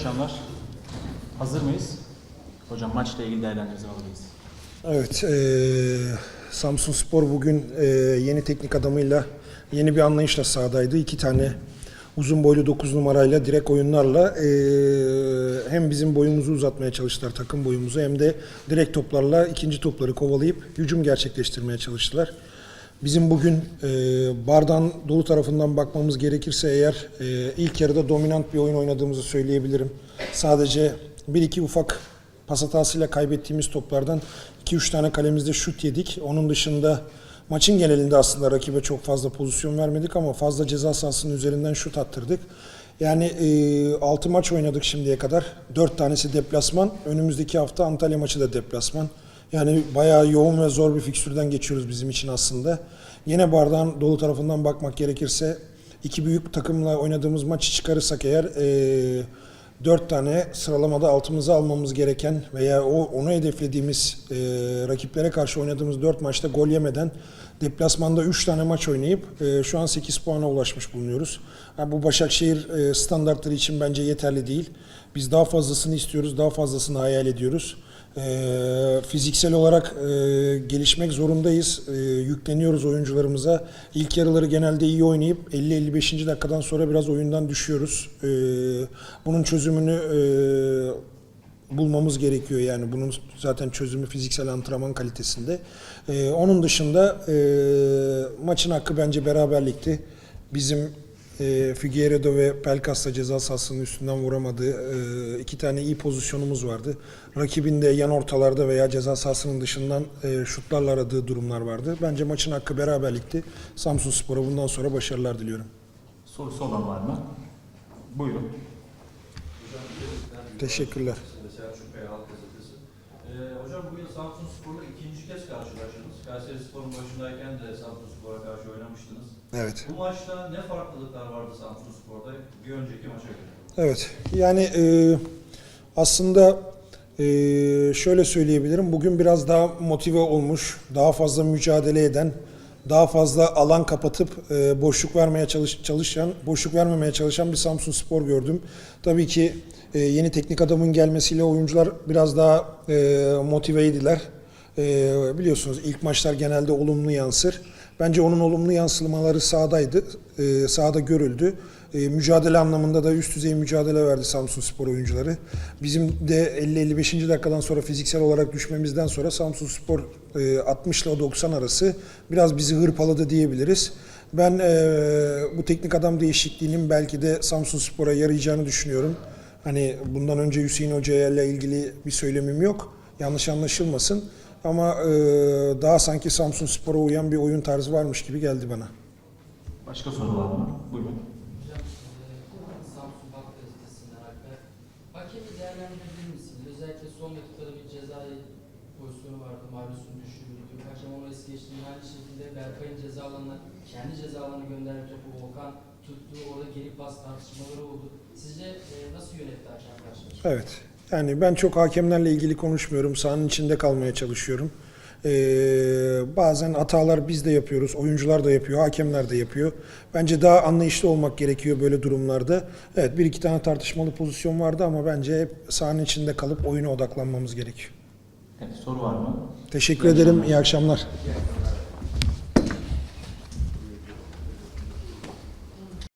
akşamlar. Hazır mıyız? Hocam maçla ilgili değerlendirmenizi alabiliriz. Evet, eee Samsun Spor bugün eee, yeni teknik adamıyla yeni bir anlayışla sahadaydı. İki tane uzun boylu 9 numarayla direkt oyunlarla eee, hem bizim boyumuzu uzatmaya çalıştılar, takım boyumuzu hem de direkt toplarla ikinci topları kovalayıp hücum gerçekleştirmeye çalıştılar. Bizim bugün e, bardan dolu tarafından bakmamız gerekirse eğer e, ilk yarıda dominant bir oyun oynadığımızı söyleyebilirim. Sadece bir iki ufak pas hatasıyla kaybettiğimiz toplardan 2-3 tane kalemizde şut yedik. Onun dışında maçın genelinde aslında rakibe çok fazla pozisyon vermedik ama fazla ceza sahasının üzerinden şut attırdık. Yani e, 6 maç oynadık şimdiye kadar. 4 tanesi deplasman. Önümüzdeki hafta Antalya maçı da deplasman. Yani bayağı yoğun ve zor bir fikstürden geçiyoruz bizim için aslında. Yine bardağın dolu tarafından bakmak gerekirse iki büyük takımla oynadığımız maçı çıkarırsak eğer e, dört tane sıralamada altımıza almamız gereken veya o onu hedeflediğimiz e, rakiplere karşı oynadığımız dört maçta gol yemeden deplasmanda 3 tane maç oynayıp e, şu an 8 puana ulaşmış bulunuyoruz. Ha, bu Başakşehir e, standartları için bence yeterli değil. Biz daha fazlasını istiyoruz, daha fazlasını hayal ediyoruz. E, fiziksel olarak e, gelişmek zorundayız. E, yükleniyoruz oyuncularımıza. İlk yarıları genelde iyi oynayıp 50-55. dakikadan sonra biraz oyundan düşüyoruz. E, bunun çözümünü e, bulmamız gerekiyor. Yani bunun zaten çözümü fiziksel antrenman kalitesinde. Ee, onun dışında e, maçın hakkı bence beraberlikti. Bizim e, Figueiredo ve Pelkas'la ceza sahasının üstünden vuramadığı e, iki tane iyi pozisyonumuz vardı. Rakibin de yan ortalarda veya ceza sahasının dışından e, şutlarla aradığı durumlar vardı. Bence maçın hakkı beraberlikti. Samsun Spor'a bundan sonra başarılar diliyorum. Sorusu olan var mı? Buyurun. Teşekkürler. Selçuk Bey Halk Gazetesi. Ee, hocam bugün Samsun Spor'la ikinci kez karşılaştınız. Kayseri Spor'un başındayken de Samsun Spor'a karşı oynamıştınız. Evet. Bu maçta ne farklılıklar vardı Samsun Spor'da bir önceki maça göre? Evet. Yani e, aslında e, şöyle söyleyebilirim. Bugün biraz daha motive olmuş, daha fazla mücadele eden, daha fazla alan kapatıp e, boşluk vermeye çalış, çalışan, boşluk vermemeye çalışan bir Samsun Spor gördüm. Tabii ki e, yeni teknik adamın gelmesiyle oyuncular biraz daha e, motiveydiler. E, biliyorsunuz ilk maçlar genelde olumlu yansır. Bence onun olumlu yansımaları sahadaydı. E, sahada görüldü. E, mücadele anlamında da üst düzey mücadele verdi Samsun Spor oyuncuları. Bizim de 50-55. dakikadan sonra fiziksel olarak düşmemizden sonra Samsun Spor e, 60 ile 90 arası biraz bizi hırpaladı diyebiliriz. Ben e, bu teknik adam değişikliğinin belki de Samsun Spor'a yarayacağını düşünüyorum. Hani bundan önce Hüseyin Hoca ile ilgili bir söylemim yok. Yanlış anlaşılmasın. Ama e, daha sanki Samsun Spor'a uyan bir oyun tarzı varmış gibi geldi bana. Başka soru var mı? Buyurun. Hakemi değerlendirebilir misiniz? Özellikle son dakikada bir cezai pozisyonu vardı. Marius'un düşürüldü. Hakem onu es geçti. Aynı şekilde Berkay'ın ceza alanına, kendi ceza alanına gönderdiği topu Volkan tuttu. Orada geri pas tartışmaları oldu. Sizce e, nasıl yönetti hakem karşılaşmayı? Evet. Yani ben çok hakemlerle ilgili konuşmuyorum. Sahanın içinde kalmaya çalışıyorum. Ee, bazen hatalar biz de yapıyoruz, oyuncular da yapıyor, hakemler de yapıyor. Bence daha anlayışlı olmak gerekiyor böyle durumlarda. Evet bir iki tane tartışmalı pozisyon vardı ama bence hep sahanın içinde kalıp oyuna odaklanmamız gerekiyor. Evet, soru var mı? Teşekkür ederim, iyi akşamlar. İyi akşamlar.